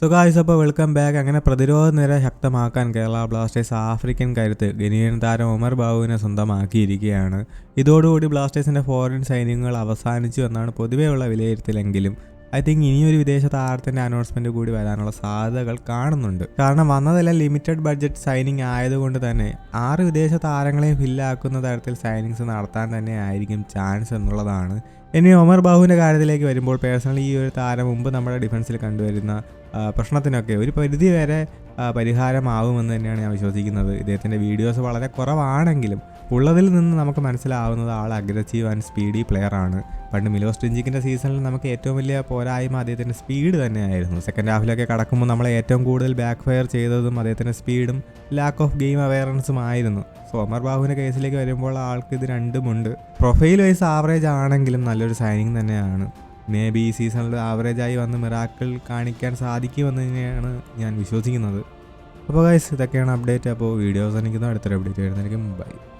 So guys അപ്പോൾ welcome back അങ്ങനെ പ്രതിരോധ നിര ശക്തമാക്കാൻ കേരള ബ്ലാസ്റ്റേഴ്സ് ആഫ്രിക്കൻ കരുത്ത് ഗനിയൻ താരം ഉമർ ബാബുവിനെ സ്വന്തമാക്കിയിരിക്കുകയാണ്. ഇതോടുകൂടി ബ്ലാസ്റ്റേഴ്സിന്റെ ഫോറിൻ സൈനികങ്ങൾ അവസാനിച്ചു എന്നാണ് പൊതുവെയുള്ള വിലയിരുത്തലെങ്കിലും. ഐ തിങ്ക് ഇനിയൊരു വിദേശ താരത്തിന്റെ അനൗൺസ്മെന്റ് കൂടി വരാനുള്ള സാധ്യതകൾ കാണുന്നുണ്ട്. കാരണം വന്നതെല്ലാം ലിമിറ്റഡ് ബഡ്ജറ്റ് സൈനിങ് ആയതുകൊണ്ട് തന്നെ ആറ് വിദേശ താരങ്ങളെയും ഫില്ലാക്കുന്ന തരത്തിൽ സൈനിങ്സ് നടത്താൻ തന്നെ ആയിരിക്കും ചാൻസ് എന്നുള്ളതാണ്. ഇനി ഒമർ ബാഹുവിന്റെ കാര്യത്തിലേക്ക് വരുമ്പോൾ പേഴ്സണലി ഈ ഒരു താരം മുമ്പ് നമ്മുടെ ഡിഫൻസിൽ കണ്ടുവരുന്ന പ്രശ്നത്തിനൊക്കെ ഒരു പരിധി വരെ പരിഹാരമാവുമെന്ന് തന്നെയാണ് ഞാൻ വിശ്വസിക്കുന്നത്. ഇദ്ദേഹത്തിന്റെ വീഡിയോസ് വളരെ കുറവാണെങ്കിലും ഉള്ളതിൽ നിന്ന് നമുക്ക് മനസ്സിലാവുന്നത് ആൾ അഗ്രസീവ് ആൻഡ് സ്പീഡി പ്ലെയർ ആണ്. പണ്ട് മിലോസ് ടിഞ്ചിക്കിന്റെ സീസണിൽ നമുക്ക് ഏറ്റവും വലിയ പോരായ്മ അദ്ദേഹത്തിന്റെ സ്പീഡ് തന്നെയായിരുന്നു. സെക്കൻഡ് ഹാഫിലൊക്കെ കടക്കുമ്പോൾ നമ്മളെ ഏറ്റവും കൂടുതൽ ബാക്ക് ഫയർ ചെയ്തതും അദ്ദേഹത്തിന്റെ സ്പീഡും ലാക്ക് ഓഫ് ഗെയിം അവയർനെസ്സും ആയിരുന്നു. സോ ഒമർ ബാബുവിന്റെ കേസിലേക്ക് വരുമ്പോൾ ആൾക്ക് ഇത് രണ്ടുമുണ്ട് പ്രൊഫൈൽ വൈസ് ആവറേജ് ആണെങ്കിലും നല്ലൊരു സൈനിങ് തന്നെയാണ്. മേ ബി ഈ സീസണിൽ ആവറേജായി വന്ന് മിറാക്കിൾ കാണിക്കാൻ സാധിക്കുമെന്ന് തന്നെയാണ് ഞാൻ വിശ്വസിക്കുന്നത്. അപ്പോൾ ഗൈസ് ഇതൊക്കെയാണ് അപ്ഡേറ്റ് അപ്പോൾ വീഡിയോസ് എനിക്കുന്ന അടുത്തൊരു അപ്ഡേറ്റ് വരുന്നതായിരിക്കും. ബൈ